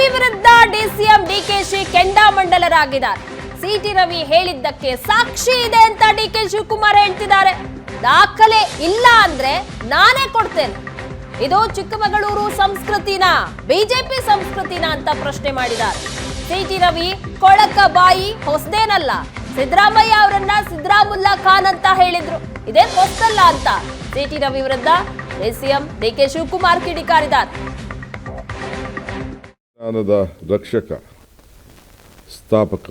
ರವಿ ವಿರುದ್ಧ ಡಿಸಿಎಂ ಡಿಕೆಶಿ ಕೆಂಡಾಮಂಡಲರಾಗಿದ್ದಾರೆ ಸಿಟಿ ರವಿ ಹೇಳಿದ್ದಕ್ಕೆ ಸಾಕ್ಷಿ ಇದೆ ಅಂತ ಡಿ ಕೆ ಶಿವಕುಮಾರ್ ಹೇಳ್ತಿದ್ದಾರೆ. ದಾಖಲೆ ಇಲ್ಲ ಅಂದ್ರೆ ನಾನೇ ಕೊಡ್ತೇನೆ. ಇದು ಚಿಕ್ಕಮಗಳೂರು ಸಂಸ್ಕೃತಿನ, ಬಿಜೆಪಿ ಸಂಸ್ಕೃತಿನ ಅಂತ ಪ್ರಶ್ನೆ ಮಾಡಿದ್ದಾರೆ. ಸಿಟಿ ರವಿ ಕೊಳಕ ಬಾಯಿ ಹೊಸದೇನಲ್ಲ. ಸಿದ್ದರಾಮಯ್ಯ ಅವರನ್ನ ಸಿದ್ದರಾಮುಲ್ಲಾ ಖಾನ್ ಅಂತ ಹೇಳಿದ್ರು. ಇದೇ ಹೊಸದಲ್ಲ ಅಂತ ಸಿಟಿ ರವಿ ವಿರುದ್ಧ ಡಿಸಿಎಂ ಡಿಕೆ ಶಿವಕುಮಾರ್ ಕಿಡಿಕಾರಿದ್ದಾರೆ. ಸಂವಿಧಾನದ ರಕ್ಷಕ, ಸ್ಥಾಪಕ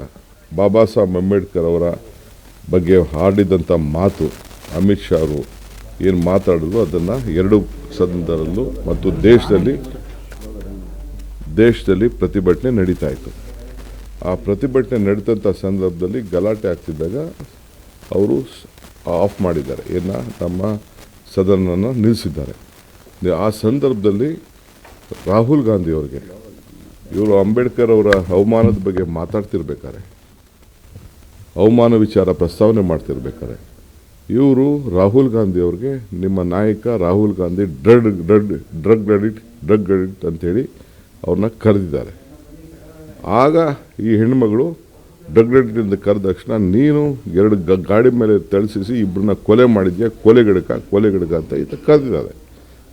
ಬಾಬಾ ಸಾಹೇಬ್ ಅಂಬೇಡ್ಕರ್ ಅವರ ಬಗ್ಗೆ ಹಾಡಿದಂಥ ಮಾತು, ಅಮಿತ್ ಶಾ ಅವರು ಏನು ಮಾತಾಡಿದ್ರು ಅದನ್ನು ಎರಡು ಸದನದಲ್ಲೂ ಮತ್ತು ದೇಶದಲ್ಲಿ ದೇಶದಲ್ಲಿ ಪ್ರತಿಭಟನೆ ನಡೀತಾ ಇತ್ತು. ಆ ಪ್ರತಿಭಟನೆ ನಡೆದಂಥ ಸಂದರ್ಭದಲ್ಲಿ ಗಲಾಟೆ ಆಗ್ತಿದ್ದಾಗ ಅವರು ಆಫ್ ಮಾಡಿದ್ದಾರೆ. ಏನ ನಮ್ಮ ಸದನವನ್ನು ನಿಲ್ಲಿಸಿದ್ದಾರೆ ಆ ಸಂದರ್ಭದಲ್ಲಿ ರಾಹುಲ್ ಗಾಂಧಿ ಅವರಿಗೆ ಇವರು ಅಂಬೇಡ್ಕರ್ ಅವರ ಅವಮಾನದ ಬಗ್ಗೆ ಮಾತಾಡ್ತಿರ್ಬೇಕಾರೆ. ಅವಮಾನ ವಿಚಾರ ಪ್ರಸ್ತಾವನೆ ಮಾಡ್ತಿರ್ಬೇಕಾರೆ. ಇವರು ರಾಹುಲ್ ಗಾಂಧಿ ಅವ್ರಿಗೆ ನಿಮ್ಮ ನಾಯಕ Rahul Gandhi drug drug drug addict drug addict ಅಂತೇಳಿ ಅವ್ರನ್ನ ಕರೆದಿದ್ದಾರೆ. ಆಗ ಈ ಹೆಣ್ಮಗಳು ಡ್ರಗ್ ಡಡಿಟ್ ಅಂತ ಕರೆದ ತಕ್ಷಣ ನೀನು ಎರಡು ಗಾಡಿ ಮೇಲೆ ತಳಿಸಿ ಇಬ್ಬರನ್ನ ಕೊಲೆ ಮಾಡಿದ್ಯಾ? ಕೊಲೆಗಿಡಕ ಕೊಲೆಗಿಡಕ ಅಂತ ಈತ ಕರೆದಿದ್ದಾರೆ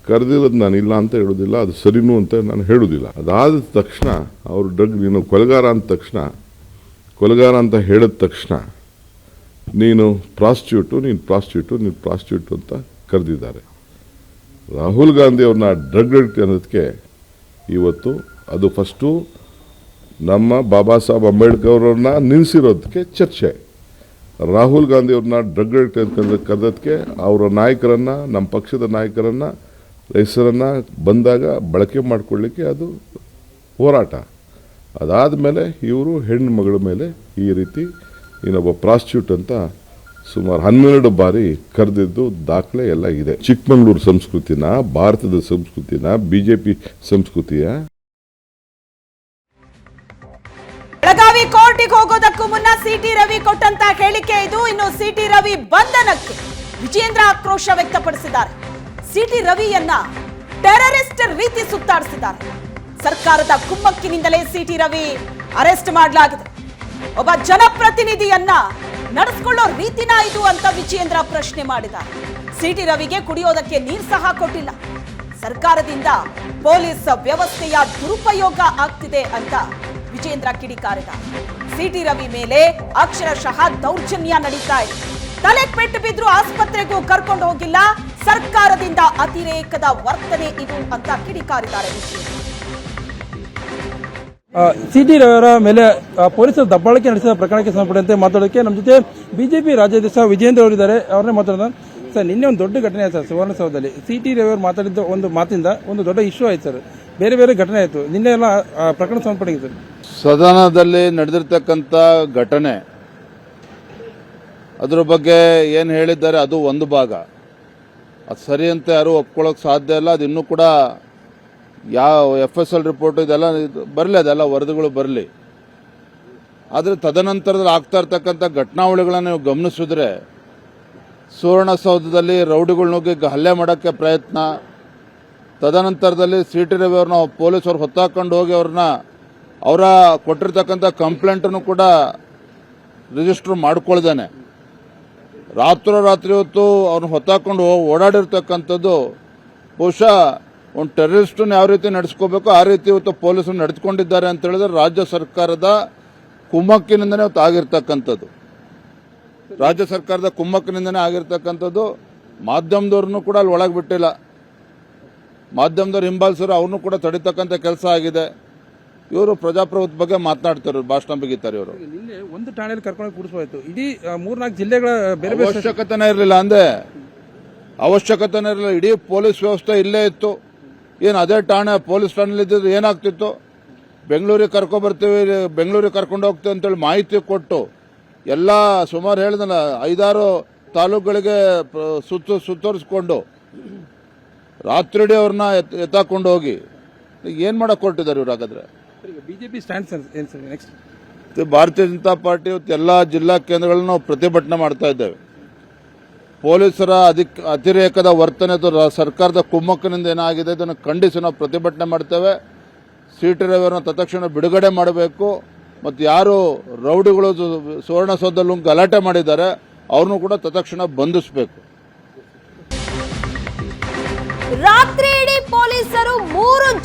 ಕರೆದಿರೋದು ನಾನು ಇಲ್ಲ ಅಂತ ಹೇಳೋದಿಲ್ಲ, ಅದು ಸರಿನೂ ಅಂತ ನಾನು ಹೇಳೋದಿಲ್ಲ. ಅದಾದ ತಕ್ಷಣ ಅವರು ಡ್ರಗ್, ನೀನು ಕೊಲೆಗಾರ ಅಂದ ತಕ್ಷಣ, ಕೊಲೆಗಾರ ಅಂತ ಹೇಳಿದ ತಕ್ಷಣ, ನೀನು ಪ್ರಾಸ್ಟ್ಯೂಟು ನೀನು ಪ್ರಾಸ್ಟಿಟ್ಯೂಟು, ನೀನು ಪ್ರಾಸ್ಟ್ಯೂಟ್ ಅಂತ ಕರೆದಿದ್ದಾರೆ. ರಾಹುಲ್ ಗಾಂಧಿ ಅವ್ರನ್ನ ಡ್ರಗ್ ಅಡಿಕ್ಟ್ ಅನ್ನೋದಕ್ಕೆ ಇವತ್ತು ಅದು ಫಸ್ಟು ನಮ್ಮ ಬಾಬಾ ಸಾಹೇಬ್ ಅಂಬೇಡ್ಕರ್ ಅವ್ರನ್ನ ನಿಲ್ಲಿಸಿರೋದಕ್ಕೆ ಚರ್ಚೆ. ರಾಹುಲ್ ಗಾಂಧಿ ಅವ್ರನ್ನ ಡ್ರಗ್ ಅಡಿಕ್ಟ್ ಅಂತ ಕರೆದಕ್ಕೆ ಅವರ ನಾಯಕರನ್ನು, ನಮ್ಮ ಪಕ್ಷದ ನಾಯಕರನ್ನ ಹೆಸರನ್ನ ಬಂದಾಗ ಬಳಕೆ ಮಾಡಿಕೊಳ್ಳಿಕ್ಕೆ ಅದು ಹೋರಾಟ. ಅದಾದ ಮೇಲೆ ಇವರು ಹೆಣ್ಣು ಮಗಳ ಮೇಲೆ ಈ ರೀತಿ ಇನ್ನೊಬ್ಬ ಪ್ರಾಸ್ಟ್ಯೂಟ್ ಅಂತ ಸುಮಾರು ಹನ್ನೆರಡು ಬಾರಿ ಕರೆದಿದ್ದು ದಾಖಲೆ ಎಲ್ಲ ಇದೆ. ಚಿಕ್ಕಮಗಳೂರು ಸಂಸ್ಕೃತಿನ, ಭಾರತದ ಸಂಸ್ಕೃತಿನ ಬಿ ಜೆ ಪಿ ಸಂಸ್ಕೃತಿಯ. ಬೆಳಗಾವಿ ಕೋರ್ಟಿಗೆ ಹೋಗೋದಕ್ಕೂ ಮುನ್ನ ಸಿಟಿ ರವಿ ಕೊಟ್ಟಂತ ಹೇಳಿಕೆ ಇದು. ಇನ್ನು ಸಿಟಿ ರವಿ ಬಂಧನಕ್ಕೆ ವಿಜೇಂದ್ರ ಆಕ್ರೋಶ ವ್ಯಕ್ತಪಡಿಸಿದ್ದಾರೆ. ಸಿಟಿ ರವಿಯನ್ನ ಟೆರರಿಸ್ಟ್ ರೀತಿ ಸುತ್ತಾಡಿಸಿದ್ದಾರೆ. ಸರ್ಕಾರದ ಕುಮ್ಮಕ್ಕಿನಿಂದಲೇ ಸಿಟಿ ರವಿ ಅರೆಸ್ಟ್ ಮಾಡಲಾಗಿದೆ. ಒಬ್ಬ ಜನಪ್ರತಿನಿಧಿಯನ್ನ ನಡೆಸ್ಕೊಳ್ಳೋ ರೀತಿನ ಇದು ಅಂತ ವಿಜಯೇಂದ್ರ ಪ್ರಶ್ನೆ ಮಾಡಿದ ಸಿಟಿ ರವಿಗೆ ಕುಡಿಯೋದಕ್ಕೆ ನೀರು ಸಹ ಕೊಟ್ಟಿಲ್ಲ. ಸರ್ಕಾರದಿಂದ ಪೊಲೀಸ್ ವ್ಯವಸ್ಥೆಯ ದುರುಪಯೋಗ ಆಗ್ತಿದೆ ಅಂತ ವಿಜೇಂದ್ರ ಕಿಡಿಕಾರಿದ ಸಿಟಿ ರವಿ ಮೇಲೆ ಅಕ್ಷರಶಃ ದೌರ್ಜನ್ಯ ನಡೀತಾ ಇದೆ. ತಲೆ ಪೆಟ್ಟು ಬಿದ್ರು ಆಸ್ಪತ್ರೆಗೂ ಕರ್ಕೊಂಡು ಹೋಗಿಲ್ಲ. ಸರ್ಕಾರದಿಂದ ಅತಿರೇಕದ ವರ್ತನೆ ಇದು ಅಂತ ಕಿಡಿಕಾರಿದ್ದಾರೆ ಸಿ ಟಿ ರವಿಯವರ ಮೇಲೆ ಪೊಲೀಸರು ದಬ್ಬಾಳಿಕೆ ನಡೆಸಿದ ಪ್ರಕರಣಕ್ಕೆ ಸಂಬಂಧಪಟ್ಟಂತೆ ಮಾತಾಡೋಕೆ ನಮ್ಮ ಜೊತೆ ಬಿಜೆಪಿ ರಾಜ್ಯಾಧ್ಯಕ್ಷ ವಿಜೇಂದ್ರ ಅವರಿದ್ದಾರೆ ಅವ್ರನ್ನೇ ಮಾತಾಡೋಣ. ಸರ್ ನಿನ್ನೆ ಒಂದು ದೊಡ್ಡ ಘಟನೆ ಆಯ್ತು ಸರ್ ಸುವರ್ಣಸೌಧದಲ್ಲಿ. ಸಿ ಟಿ ರವಿಯವರು ಮಾತಾಡಿದ್ದ ಒಂದು ಮಾತಿಂದ ಒಂದು ದೊಡ್ಡ ಇಶ್ಯೂ ಆಯ್ತು ಸರ್. ಬೇರೆ ಬೇರೆ ಘಟನೆ ಆಯಿತು. ನಿನ್ನೆ ಎಲ್ಲ ಪ್ರಕರಣ ಸಂಬಂಧಪಟ್ಟಿದೆ ಸರ್. ಸದನದಲ್ಲಿ ನಡೆದಿರ್ತಕ್ಕಂಥ ಘಟನೆ ಅದ್ರ ಬಗ್ಗೆ ಏನು ಹೇಳಿದ್ದಾರೆ ಅದು ಒಂದು ಭಾಗ. ಅದು ಸರಿ ಅಂತ ಯಾರೂ ಒಪ್ಕೊಳ್ಳೋಕೆ ಸಾಧ್ಯ ಇಲ್ಲ. ಅದು ಇನ್ನೂ ಕೂಡ ಯಾವ ಎಫ್ ಎಸ್ ಎಲ್ ರಿಪೋರ್ಟ್ ಇದೆಲ್ಲ ಬರಲಿ, ಅದೆಲ್ಲ ವರದಿಗಳು ಬರಲಿ. ಆದರೆ ತದನಂತರದಲ್ಲಿ ಆಗ್ತಾ ಇರ್ತಕ್ಕಂಥ ಘಟನಾವಳಿಗಳನ್ನ ನೀವು ಗಮನಿಸಿದ್ರೆ ಸುವರ್ಣಸೌಧದಲ್ಲಿ ರೌಡಿಗಳು ನುಗ್ಗಿ ಹಲ್ಲೆ ಮಾಡೋಕ್ಕೆ ಪ್ರಯತ್ನ. ತದನಂತರದಲ್ಲಿ ಸಿ ಟಿ ರವಿ ಅವ್ರನ್ನ ಪೊಲೀಸರು ಹೊತ್ತಾಕೊಂಡು ಹೋಗಿ ಅವ್ರನ್ನ ಅವರ ಕೊಟ್ಟಿರ್ತಕ್ಕಂಥ ಕಂಪ್ಲೇಂಟನ್ನು ಕೂಡ ರಿಜಿಸ್ಟರ್ ಮಾಡ್ಕೊಳ್ದೇನೆ. ರಾತ್ರೋರಾತ್ರಿ ಹೊತ್ತು ಅವ್ರನ್ನ ಹೊತ್ತಾಕೊಂಡು ಓಡಾಡಿರ್ತಕ್ಕಂಥದ್ದು ಬಹುಶಃ ಒಂದು ಟೆರರಿಸ್ಟನ್ನು ಯಾವ ರೀತಿ ನಡೆಸ್ಕೋಬೇಕು ಆ ರೀತಿ ಇವತ್ತು ಪೊಲೀಸರು ನಡೆದುಕೊಂಡಿದ್ದಾರೆ ಅಂತ ಹೇಳಿದ್ರೆ ರಾಜ್ಯ ಸರ್ಕಾರದ ಕುಮ್ಮಕ್ಕಿನಿಂದನೇ ಇವತ್ತು ಆಗಿರ್ತಕ್ಕಂಥದ್ದು. ರಾಜ್ಯ ಸರ್ಕಾರದ ಕುಮ್ಮಕ್ಕಿನಿಂದನೇ ಆಗಿರ್ತಕ್ಕಂಥದ್ದು. ಮಾಧ್ಯಮದವ್ರನ್ನೂ ಕೂಡ ಅಲ್ಲಿ ಒಳಗೆ ಬಿಟ್ಟಿಲ್ಲ. ಮಾಧ್ಯಮದವ್ರು ಹಿಂಬಾಲಿಸರು ಅವ್ರನ್ನೂ ಕೂಡ ತಡಿತಕ್ಕಂಥ ಕೆಲಸ ಆಗಿದೆ. ಇವರು ಪ್ರಜಾಪ್ರಭುತ್ವ ಬಗ್ಗೆ ಮಾತನಾಡ್ತಾರೆ ಭಾಷಣ ಬಗ್ಗೆ ಇವರು. ನಿನ್ನೆ ಒಂದು ಠಾಣೆಯಲ್ಲಿ ಕರ್ಕೊಂಡು ಕೂಡಿಸೋಯ್ತು ಇಡೀ ಮೂರ್ನಾಲ್ಕು ಜಿಲ್ಲೆಗಳ ಬೇರೆ ಬೇರೆ ಅವಶ್ಯಕತೆನೇ ಇರಲಿಲ್ಲ ಅಂದೆ. ಅವಶ್ಯಕತೆನೇ ಇರಲಿಲ್ಲ. ಇಡೀ ಪೊಲೀಸ್ ವ್ಯವಸ್ಥೆ ಇಲ್ಲೇ ಇತ್ತು. ಏನು ಅದೇ ಠಾಣೆ ಪೊಲೀಸ್ ಠಾಣೆಲಿ ಇದ್ದಿದ್ದು ಏನಾಗ್ತಿತ್ತು? ಬೆಂಗಳೂರಿಗೆ ಕರ್ಕೊ ಬರ್ತೀವಿ ಬೆಂಗಳೂರಿಗೆ ಕರ್ಕೊಂಡು ಹೋಗ್ತೀವಿ ಅಂತೇಳಿ ಮಾಹಿತಿ ಕೊಟ್ಟು ಎಲ್ಲ ಸುಮಾರು ಹೇಳಿದಲ್ಲ ಐದಾರು ತಾಲೂಕುಗಳಿಗೆ ಸುತ್ತ ಸುತ್ತು ಸುತ್ತರಿಸ್ಕೊಂಡು ರಾತ್ರಿಡೀ ಅವ್ರನ್ನ ಎತ್ ಎತ್ತಾಕೊಂಡು ಹೋಗಿ. ಏನು ಮಾಡೋಕೆ ಹೊರಟಿದ್ದಾರೆ ಇವ್ರು ಹಾಗಾದ್ರೆ? ಬಿಜೆಪಿ ಸ್ಟ್ಯಾಂಡ್ ಸರ್ ಏನು sir next Bharatiya Janata party ಇವತ್ತು ಎಲ್ಲ ಜಿಲ್ಲಾ ಕೇಂದ್ರಗಳನ್ನು ನಾವು ಪ್ರತಿಭಟನೆ ಮಾಡ್ತಾ ಇದ್ದೇವೆ. ಪೊಲೀಸರ ಅಧಿಕ ಅತಿರೇಕದ ವರ್ತನೆ ಸರ್ಕಾರದ ಕುಮ್ಮಕ್ಕನಿಂದ ಏನಾಗಿದೆ ಇದನ್ನು ಖಂಡಿಸಿ ನಾವು ಪ್ರತಿಭಟನೆ ಮಾಡ್ತೇವೆ. ಸಿ ಟಿ ರವಿಯವರನ್ನ ತತ್ಕ್ಷಣ ಬಿಡುಗಡೆ ಮಾಡಬೇಕು. ಮತ್ತು ಯಾರು ರೌಡಿಗಳು ಸುವರ್ಣಸೌಧದಲ್ಲಿ ಗಲಾಟೆ ಮಾಡಿದ್ದಾರೆ ಅವ್ರನ್ನೂ ಕೂಡ ತತ್ಕ್ಷಣ ಬಂಧಿಸಬೇಕು. ರಾತ್ರಿ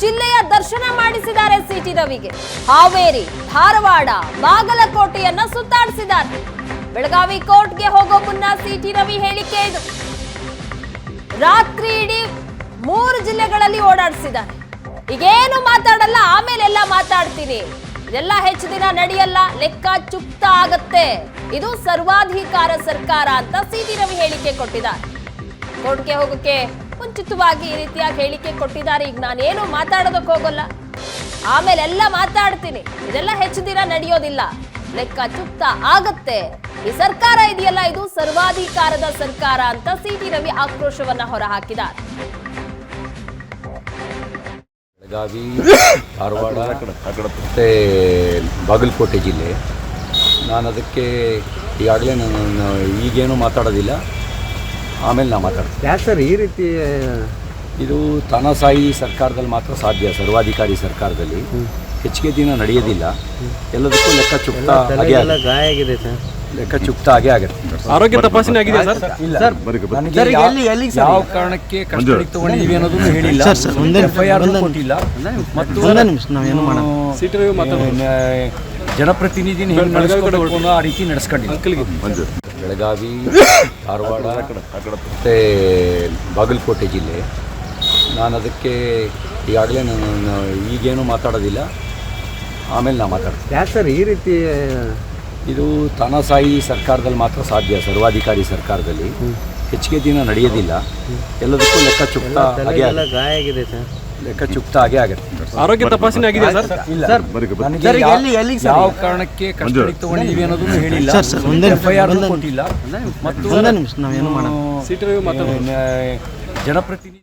ಜಿಲ್ಲೆಯ ದರ್ಶನ ಮಾಡಿಸಿದ್ದಾರೆ ಸಿಟಿ ರವಿಗೆ. ಹಾವೇರಿ, ಧಾರವಾಡ, ಬಾಗಲಕೋಟೆಯನ್ನ ಸುತ್ತಾಡಿಸಿದ್ದಾರೆ. ಬೆಳಗಾವಿ ಕೋರ್ಟ್ಗೆ ಹೋಗೋ ಮುನ್ನ ಸಿಟಿ ರವಿ ಹೇಳಿಕೆ ಇದು. ರಾತ್ರಿ ಇಡೀ ಮೂರು ಜಿಲ್ಲೆಗಳಲ್ಲಿ ಓಡಾಡಿಸಿದ್ದಾರೆ. ಈಗೇನು ಮಾತಾಡಲ್ಲ, ಆಮೇಲೆ ಎಲ್ಲ ಮಾತಾಡ್ತೀನಿ. ಇದೆಲ್ಲ ಹೆಚ್ಚು ದಿನ ನಡೆಯಲ್ಲ, ಲೆಕ್ಕ ಚುಕ್ತ ಆಗತ್ತೆ. ಇದು ಸರ್ವಾಧಿಕಾರ ಸರ್ಕಾರ ಅಂತ ಸಿಟಿ ರವಿ ಹೇಳಿಕೆ ಕೊಟ್ಟಿದ್ದಾರೆ. ಕೋರ್ಟ್ಗೆ ಹೋಗೋಕೆ ಮುಂಚಿತವಾಗಿ ಈ ರೀತಿಯ ಹೇಳಿಕೆ ಕೊಟ್ಟಿದ್ದಾರೆ. ಈಗ ನಾನೇನು ಮಾತಾಡೋದಕ್ಕೆ ಹೋಗಲ್ಲ. ಆಮೇಲೆ ಎಲ್ಲ ಮಾತಾಡ್ತೀನಿ. ಇದೆಲ್ಲ ಹೆಚ್ಚು ದಿನ ನಡೆಯೋದಿಲ್ಲ. ಲೆಕ್ಕ ಚುಕ್ತ ಆಗತ್ತೆ. ಈ ಸರ್ಕಾರ ಇದೆಯಲ್ಲ, ಇದು ಸರ್ವಾಧಿಕಾರದ ಸರ್ಕಾರ ಅಂತ ಸಿಟಿ ರವಿ ಆಕ್ರೋಶವನ್ನ ಹೊರಹಾಕಿದ್ದಾರೆ. ಬೆಳಗಾವಿ, ಧಾರವಾಡ ಮತ್ತೆ ಬಾಗಲಕೋಟೆ ಜಿಲ್ಲೆ. ನಾನು ಅದಕ್ಕೆ ಈಗಾಗಲೇ ನಾನು ಈಗೇನು ಮಾತಾಡೋದಿಲ್ಲ. ಆಮೇಲೆ ನಾವು ಮಾತಾಡ್ತೀವಿ. ಯಾಕೆ ಸರ್ ಈ ರೀತಿ ಇದು ತನಸಾಯಿ ಸರ್ಕಾರದಲ್ಲಿ ಮಾತ್ರ ಸಾಧ್ಯ ಸರ್ವಾಧಿಕಾರಿ ಸರ್ಕಾರದಲ್ಲಿ. ಹೆಚ್ಚಿಗೆ ದಿನ ನಡೆಯೋದಿಲ್ಲ. ಎಲ್ಲದಕ್ಕೂ ಲೆಕ್ಕ ಚುಕ್ತ ಹಾಗೆ ಗಾಯ ಆಗಿದೆ ಸರ್. ಲೆಕ್ಕ ಚುಕ್ತ ಹಾಗೆ ಆಗುತ್ತೆ. ಆರೋಗ್ಯ ತಪಾಸಣೆ ಆಗಿದೆ ಸರ್? ಇಲ್ಲ. ಸರ್, ನನಗೆ ಯಾವ- ಎಲ್ಲಿ- ಸರ್? ಯಾವ ಕಾರಣಕ್ಕೆ ಕಸ್ಟಡಿಗೆ ತಗೊಂಡಿದ್ದೀವಿ ಅನ್ನೋದನ್ನು ಹೇಳಿಲ್ಲ. ಸರ್, ಎಫ್ ಐ ಆರ್ ಕೊಟ್ಟಿಲ್ಲ. ಮತ್ತು ಒಂದೇ ನಿಮಿಷ ನಾವೇನು ಮಾಡೋಣ ಏನು, ಜನಪ್ರತಿನಿಧಿನ ಹೆಂಗೆ ನಡೆಸ್ಕೊಂಡು ಆ ರೀತಿ ನಡೆಸ್ಕೊಂಡಿಲ್ಲ. ಬೆಳಗಾವಿ ಧಾರವಾಡ ಮತ್ತು ಬಾಗಲಕೋಟೆ ಜಿಲ್ಲೆ. ನಾನು ಅದಕ್ಕೆ ಈಗಾಗಲೇ ನಾನು ಈಗೇನು ಮಾತಾಡೋದಿಲ್ಲ. ಆಮೇಲೆ ನಾನು ಮಾತಾಡ್ತೀನಿ. ಯಾಕೆ ಸರ್ ಈ ರೀತಿ ಇದು ತಾನಾಸಾಯಿ ಸರ್ಕಾರದಲ್ಲಿ ಮಾತ್ರ ಸಾಧ್ಯ ಸರ್ವಾಧಿಕಾರಿ ಸರ್ಕಾರದಲ್ಲಿ. ಹೆಚ್ಚಿಗೆ ದಿನ ನಡೆಯೋದಿಲ್ಲ. ಎಲ್ಲದಕ್ಕೂ ಲೆಕ್ಕ ಚುಕ್ತಾ ಹಾಗೆ ಗಾಯ ಆಗಿದೆ ಸರ್. ಲೆಕ್ಕ ಚುಕ್ತ ಹಾಗೆ ಆಗುತ್ತೆ ಆರೋಗ್ಯ ತಪಾಸಣೆ ಆಗಿದೆ ಸರ್? ಇಲ್ಲ ಸರ್, ನನಗೆ ಸರ್, ಯಾವ- ಎಲ್ಲಿ- ಸರ್? ಯಾವ ಕಾರಣಕ್ಕೆ ಕಸ್ಟಡಿಗೆ ತಗೊಂಡಿದ್ದೀವಿ ಅನ್ನೋದನ್ನು ಹೇಳಿಲ್ಲ. ಸರ್, ಸರ್, ಒಂದೇ ಎಫ್ ಐ ಆರ್ ಕೊಟ್ಟಿಲ್ಲ ಮತ್ತು ಒಂದೇ ನಿಮಿಷ ನಾವೇನು ಮಾಡೋಣ? ಏನು, ಜನಪ್ರತಿನಿಧಿ.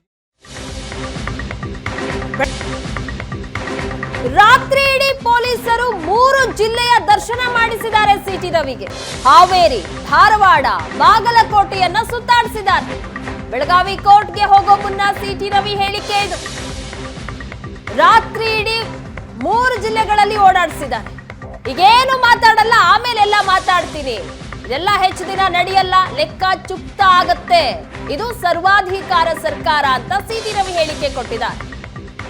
ರಾತ್ರಿ ಇಡೀ ಪೊಲೀಸರು ಮೂರು ಜಿಲ್ಲೆಯ ದರ್ಶನ ಮಾಡಿಸಿದ್ದಾರೆ ಸಿಟಿ ರವಿಗೆ. ಹಾವೇರಿ ಧಾರವಾಡ ಬಾಗಲಕೋಟೆಯನ್ನ ಸುತ್ತಾಡಿಸಿದ್ದಾರೆ. ಬೆಳಗಾವಿ ಕೋರ್ಟ್ಗೆ ಹೋಗೋ ಮುನ್ನ ಸಿಟಿ ರವಿ ಹೇಳಿಕೆ ಇದು. ರಾತ್ರಿ ಇಡೀ ಮೂರು ಜಿಲ್ಲೆಗಳಲ್ಲಿ ಓಡಾಡಿಸಿದ್ದಾನೆ ಈಗೇನು ಮಾತಾಡಲ್ಲ, ಆಮೇಲೆ ಎಲ್ಲ ಮಾತಾಡ್ತೀನಿ. ಇದೆಲ್ಲ ಹೆಚ್ಚು ದಿನ ನಡೆಯಲ್ಲ, ಲೆಕ್ಕ ಚುಕ್ತ ಆಗತ್ತೆ. ಇದು ಸರ್ವಾಧಿಕಾರ ಸರ್ಕಾರ ಅಂತ ಸಿಟಿ ರವಿ ಹೇಳಿಕೆ ಕೊಟ್ಟಿದ್ದಾರೆ.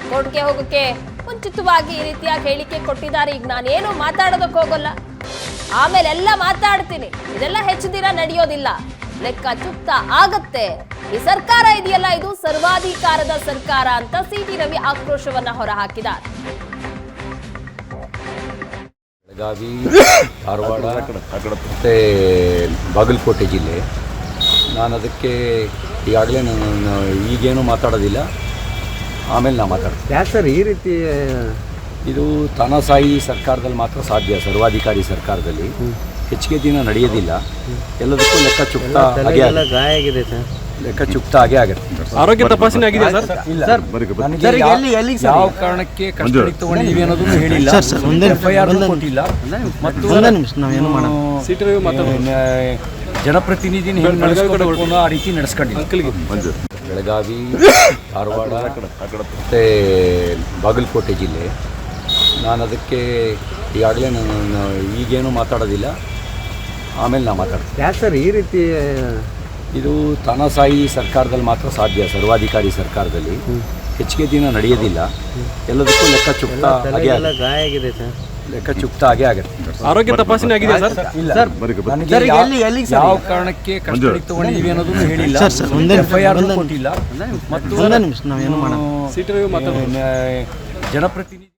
ಕೋರ್ಟ್ಗೆ ಹೋಗಕ್ಕೆ ಮುಂಚಿತವಾಗಿ ಈ ರೀತಿಯಾಗಿ ಹೇಳಿಕೆ ಕೊಟ್ಟಿದ್ದಾರೆ. ಈಗ ನಾನೇನು ಮಾತಾಡೋದಕ್ಕೆ ಹೋಗಲ್ಲ. ಆಮೇಲೆಲ್ಲ ಮಾತಾಡ್ತೀನಿ. ಇದೆಲ್ಲ ಹೆಚ್ಚು ದಿನ ನಡೆಯೋದಿಲ್ಲ. ಲೆಕ್ಕ ಚುಕ್ತ ಆಗತ್ತೆ. ಈ ಸರ್ಕಾರ ಇದೆಯಲ್ಲ ಇದು ಸರ್ವಾಧಿಕಾರದ ಸರ್ಕಾರ ಅಂತ ಸಿಟಿ ರವಿ ಆಕ್ರೋಶವನ್ನ ಹೊರಹಾಕಿದ ಬೆಳಗಾವಿ ಧಾರವಾಡ ಮತ್ತೆ ಬಾಗಲಕೋಟೆ ಜಿಲ್ಲೆ. ನಾನು ಅದಕ್ಕೆ ಈಗಾಗಲೇ ನಾನು ನಾನು ಈಗೇನು ಮಾತಾಡೋದಿಲ್ಲ. ಆಮೇಲೆ ನಾ ಮಾತಾಡ್ತೀನಿ. ಯಾಕೆ ಸರ್ ಈ ರೀತಿ ಇದು ತನಸಾಯಿ ಸರ್ಕಾರದಲ್ಲಿ ಮಾತ್ರ ಸಾಧ್ಯ ಸರ್ವಾಧಿಕಾರಿ ಸರ್ಕಾರದಲ್ಲಿ. ಹೆಚ್ಚಿಗೆ ದಿನ ನಡೆಯೋದಿಲ್ಲ. ಎಲ್ಲದಕ್ಕೂ ಲೆಕ್ಕ ಚುಕ್ತ ಹಾಗೆ ಆಗುತ್ತೆ. ಗಾಯ ಆಗಿದೆ ಸರ್. ಲೆಕ್ಕ ಚುಕ್ತ ಹಾಗೆ ಆಗುತ್ತೆ. ಆರೋಗ್ಯ ತಪಾಸಣೆ ಆಗಿದೆ ಸರ್? ಇಲ್ಲ ಸರ್, ನನಗೆ ಸರ್, ಯಾವ- ಎಲ್ಲಿ- ಎಲ್ಲಿಗೆ ಸರ್? ಯಾವ ಕಾರಣಕ್ಕೆ ಕಷ್ಟಕ್ಕೆ ತಗೊಂಡಿದ್ದೀವಿ ಅನ್ನೋದನ್ನು ಹೇಳಿಲ್ಲ. ಸರ್, ಸರ್, ಒಂದೇ- ಎಫ್ ಐ ಆರ್ ಒಂದೇ- ಕೊಟ್ಟಿಲ್ಲ. ಮತ್ತು ಒಂದೇ ನಿಮಿಷ ನಾವೇನು ಮಾಡೋಣ ಏನು, ಜನಪ್ರತಿನಿಧಿನ ಹೆಂಗೆ ನಡೆಸ್ಕೊಂಡು ಆ ರೀತಿ ನಡೆಸ್ಕೊಂಡಿಲ್ಲ. ಬೆಳಗಾವಿ ಧಾರವಾಡ ಮತ್ತೆ ಬಾಗಲಕೋಟೆ ಜಿಲ್ಲೆ. ನಾನು ಅದಕ್ಕೆ ಈಗಾಗಲೇ ನಾನು ನಾನು ಈಗೇನು ಮಾತಾಡೋದಿಲ್ಲ. ಆಮೇಲೆ ನಾ ಮಾತಾಡ್ತೀವಿ. ಯಾಕೆ ಸರ್ ಈ ರೀತಿ ಇದು ತಾನಾಸಾಯಿ ಸರ್ಕಾರದಲ್ಲಿ ಮಾತ್ರ ಸಾಧ್ಯ ಸರ್ವಾಧಿಕಾರಿ ಸರ್ಕಾರದಲ್ಲಿ. ಹೆಚ್ಚಿಗೆ ದಿನ ನಡೆಯೋದಿಲ್ಲ. ಎಲ್ಲದಕ್ಕೂ ಲೆಕ್ಕ ಚುಕ್ತ ಹಾಗೆ ಎಲ್ಲ. ಗಾಯ ಆಗಿದೆ ಸರ್. ಲೆಕ್ಕ ಚುಕ್ತ ಹಾಗೆ ಆಗುತ್ತೆ. ಆರೋಗ್ಯ ತಪಾಸಣೆ ಆಗಿದೆ ಸರ್? ಇಲ್ಲ. ಸರ್, ನನಗೆ ಯಾವ- ಎಲ್ಲಿ- ಸರ್? ಯಾವ ಕಾರಣಕ್ಕೆ ಕಸ್ಟಡಿಗೆ ತಗೊಂಡಿದ್ದೀವಿ ಅನ್ನೋದನ್ನು ಹೇಳಿಲ್ಲ. ಸರ್, ಸರ್, ಒಂದೇ- ಎಫ್ ಐ ಆರ್ ಒಂದೇ- ಕೊಟ್ಟಿಲ್ಲ. ಮತ್ತು ಒಂದೇ ನಿಮಿಷ ನಾವೇನು ಮಾಡೋಣ? ಏನು, ಜನಪ್ರತಿನಿಧಿ